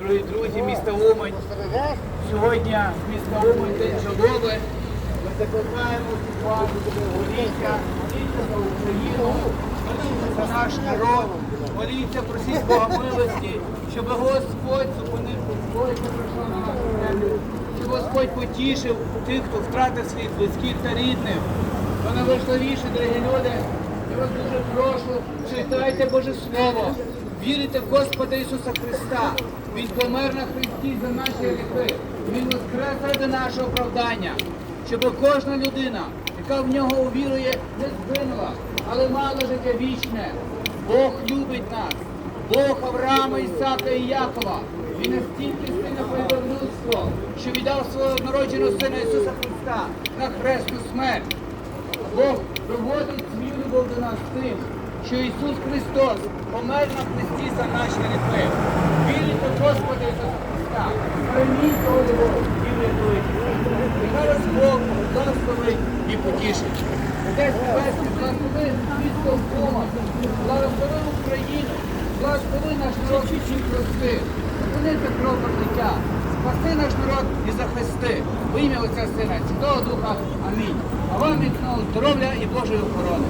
Дорогі друзі, міста Умань. Сьогодні з міста Умань день жалоби. Ми закликаємо вас моліться, моліться за Україну, моліться за наш народ, моліться, просіть Бога милості, щоб Господь зупинив Господь прийшов на нашу землю, щоб Господь потішив тих, хто втратив своїх близьких та рідних. То найважливіше, дорогі люди, вас дуже прошу, читайте Боже Слово, вірите в Господа Ісуса Христа. Він помер на Христі за наші гріхи. Він воскрес ради нашого оправдання, щоб кожна людина, яка в нього увірує, не згинула, але мала життя вічне. Бог любить нас. Бог Авраама, Ісака і Якова. Він настільки сильно полюбив людство, що віддав свого однородженого сина Ісуса Христа на хресну смерть. Бог доводить любов до нас тим, що Ісус Христос помер на хресті за наші гріхи. Вірите в Господа Ісуса Христа, прийміть його і врятуйте. Нехай вас Бог благословить і потішить. Отець Небесний, благослови місто Кома, благослови Україну, благослови наш народ всіх прости, зупинити кров життя, спаси наш народ і захисти. В ім'я Отця Сина, Святого Духа. Амінь. А вам міцного здоров'я і Божої охорони.